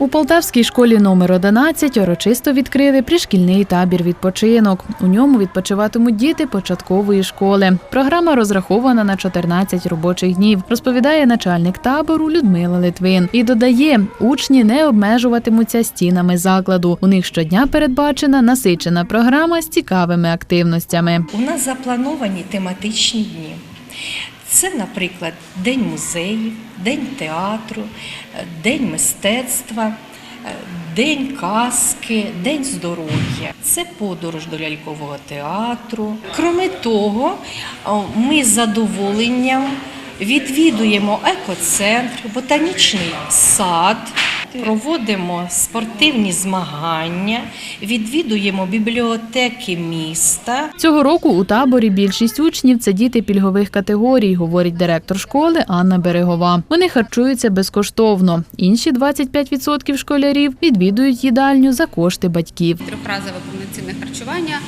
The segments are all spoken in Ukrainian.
У Полтавській школі номер 11 урочисто відкрили пришкільний табір відпочинок. У ньому відпочиватимуть діти початкової школи. Програма розрахована на 14 робочих днів, розповідає начальник табору Людмила Литвин. І додає, учні не обмежуватимуться стінами закладу. У них щодня передбачена насичена програма з цікавими активностями. У нас заплановані тематичні дні. Це, наприклад, День музеїв, День театру, е, День мистецтва, е, День казки, День здоров'я. Це подорож до лялькового театру. Кроме того, ми з задоволенням відвідуємо екоцентр, ботанічний сад. Проводимо спортивні змагання, відвідуємо бібліотеки міста. Цього року у таборі більшість учнів це діти пільгових категорій, говорить директор школи Анна Берегова. Вони харчуються безкоштовно. Інші 25% школярів відвідують їдальню за кошти батьків. трьохразове повноцінне харчування,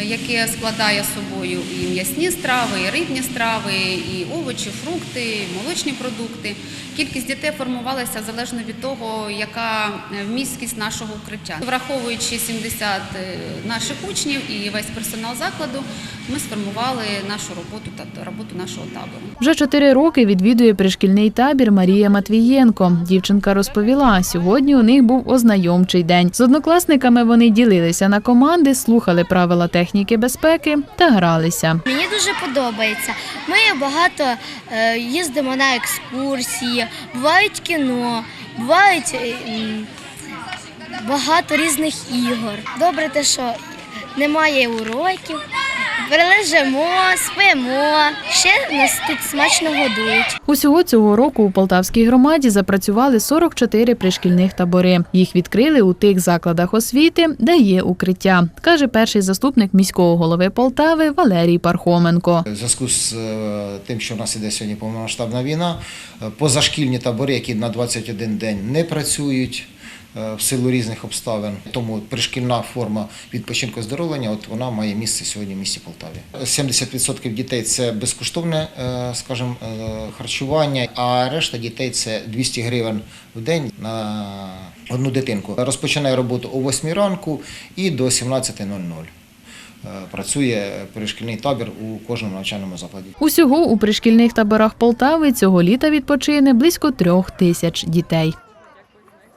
яке складає собою і м'ясні страви, і рибні страви, і овочі, фрукти, і молочні продукти. Кількість дітей формувалася залежно від того, яка е, вмісткість нашого укриття. Враховуючи 70 е, наших учнів і весь персонал закладу, ми сформували нашу роботу та роботу нашого табору. Вже чотири роки відвідує пришкільний табір Марія Матвієнко. Дівчинка розповіла, сьогодні у них був ознайомчий день. З однокласниками вони ділилися на команди, слухали правила техніки безпеки та гралися. Мені дуже подобається. Ми багато е, їздимо на екскурсії, бувають кіно, бувають е, багато різних ігор. Добре те, що немає уроків, перележимо, спимо. Ще нас тут смачно годують. Усього цього року у Полтавській громаді запрацювали 44 пришкільних табори. Їх відкрили у тих закладах освіти, де є укриття, каже перший заступник міського голови Полтави Валерій Пархоменко. В зв'язку з е, тим, що в нас іде сьогодні повномасштабна війна, е, позашкільні табори, які на 21 день не працюють в силу різних обставин. Тому пришкільна форма відпочинку оздоровлення, от вона має місце сьогодні в місті Полтаві. 70% дітей це безкоштовне, е, скажімо, е, харчування, а решта дітей це 200 гривень в день на одну дитинку. Розпочинає роботу о 8 ранку і до 17.00. Е, Працює пришкільний табір у кожному навчальному закладі. Усього у пришкільних таборах Полтави цього літа відпочине близько трьох тисяч дітей.